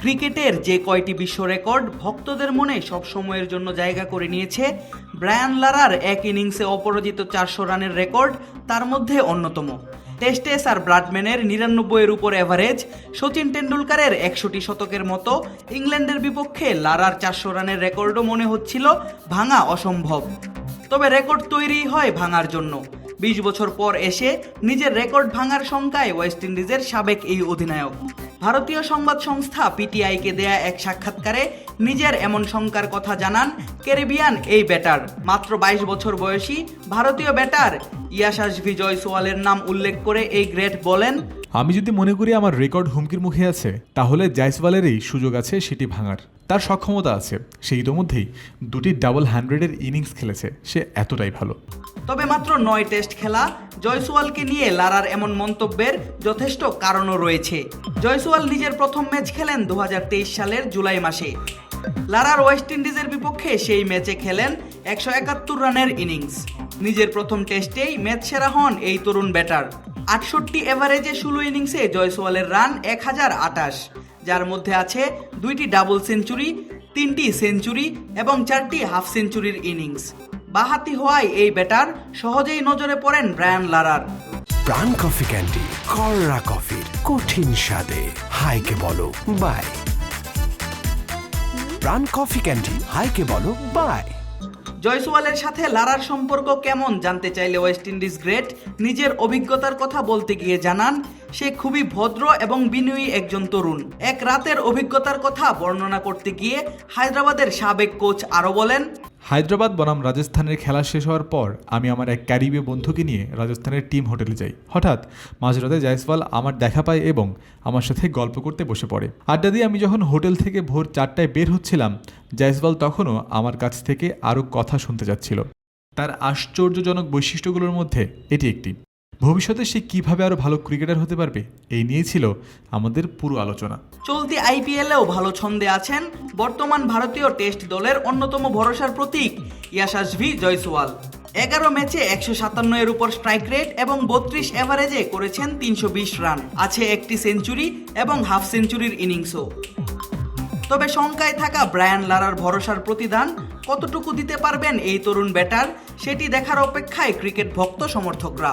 ক্রিকেটের যে কয়টি বিশ্ব রেকর্ড ভক্তদের মনে সব সময়ের জন্য জায়গা করে নিয়েছে, ব্রায়ান লারার এক ইনিংসে অপরাজিত চারশো রানের রেকর্ড, তার মধ্যে অন্যতম। টেস্টেস আর ব্রাডম্যানের নিরানব্বইয়ের উপর অ্যাভারেজ সচিন টেন্ডুলকারের একশোটি শতকের মতো, ইংল্যান্ডের বিপক্ষে লারার চারশো রানের রেকর্ডও মনে হচ্ছিল ভাঙা অসম্ভব। তবে রেকর্ড তৈরি হয় ভাঙার জন্য। বিশ বছর পর এসে নিজের রেকর্ড ভাঙার শঙ্কায় ওয়েস্ট ইন্ডিজের সাবেক এই অধিনায়ক। ভারতীয় সংবাদ সংস্থা পিটিআইকে দেয়া এক সাক্ষাৎকারে নিজের এমন শঙ্কার কথা জানান ক্যারিবিয়ান এই ব্যাটার। মাত্র বাইশ বছর বয়সী ভারতীয় ব্যাটার ইয়াশাসভি জয়সওয়ালের নাম উল্লেখ করে এই গ্রেট বলেন, আমি যদি মনে করি আমার রেকর্ড হুমকির মুখে আছে, তাহলে জাইসওয়ালেরই সুযোগ আছে সেটি ভাঙার। তার সক্ষমতা আছে। সে ইতোমধ্যেই দুটি ডাবল হান্ড্রেডের ইনিংস খেলেছে। সে এতটাই ভালো। তবে মাত্র নয় টেস্ট খেলা, জয়সওয়ালকে নিয়ে লারার এমন মন্তব্যের যথেষ্ট কারণও রয়েছে। জয়সওয়াল নিজের প্রথম ম্যাচ খেলেন দুহাজার তেইশ সালের জুলাই মাসে। লারার ওয়েস্ট ইন্ডিজের বিপক্ষে সেই ম্যাচে খেলেন একশো একাত্তর রানের ইনিংস নিজের প্রথম টেস্টেই ম্যাচ সেরা হন এই তরুণ ব্যাটার। আটষট্টি এভারেজে ষোলো ইনিংসে জয়সওয়ালের রান এক হাজার আটাশ যার মধ্যে আছে দুইটি ডাবল সেঞ্চুরি তিনটি সেঞ্চুরি এবং চারটি হাফ সেঞ্চুরির ইনিংস বাহাতি হওয়ায় এই ব্যাটার সহজেই নজরে পড়েন ব্রায়ান লারার। প্রাণ কফি ক্যান্ডি কররা কফি, কঠিন স্বাদে। হাইকে বলো বাই প্রাণ কফি ক্যান্ডি, হাইকে বলো বাই জয়সওয়ালের সাথে লারার সম্পর্ক কেমন জানতে চাইলে ওয়েস্ট ইন্ডিজ গ্রেট নিজের অভিজ্ঞতার কথা বলতে গিয়ে জানান, সে খুবই ভদ্র এবং বিনয়ী একজন তরুণ। এক রাতের অভিজ্ঞতার কথা বর্ণনা করতে গিয়ে হায়দ্রাবাদের সাবেক কোচ আরও বলেন হায়দ্রাবাদ বনাম রাজস্থানের খেলা শেষ হওয়ার পর আমি আমার এক ক্যারিবীয় বন্ধুকে নিয়ে রাজস্থানের টিম হোটেলে যাই। হঠাৎ মাঝরাতে জায়সওয়াল আমার দেখা পায় এবং আমার সাথে গল্প করতে বসে পড়ে। আড্ডা দিয়ে আমি যখন হোটেল থেকে ভোর চারটায় বের হচ্ছিলাম, জায়সওয়াল তখনও আমার কাছ থেকে আরও কথা শুনতে যাচ্ছিল তার আশ্চর্যজনক বৈশিষ্ট্যগুলোর মধ্যে এটি একটি। ভবিষ্যতে সে কীভাবে আরও ভালো ক্রিকেটার হতে পারবে, এই নিয়ে ছিল আমাদের পুরো আলোচনা। চলতি আইপিএলেও ভালো ছন্দে আছেন বর্তমান ভারতীয় টেস্ট দলের অন্যতম ভরসার প্রতীক ইয়াশাসভি জয়সওয়াল। এগারো ম্যাচে একশো সাতান্ন এর উপর স্ট্রাইক রেট এবং বত্রিশ এভারেজে করেছেন তিনশো বিশ রান। আছে একটি সেঞ্চুরি এবং হাফ সেঞ্চুরির ইনিংসও। তবে শঙ্কায় থাকা ব্রায়ান লারার ভরসার প্রতিদান কতটুকু দিতে পারবেন এই তরুণ ব্যাটার, সেটি দেখার অপেক্ষায় ক্রিকেট ভক্ত সমর্থকরা।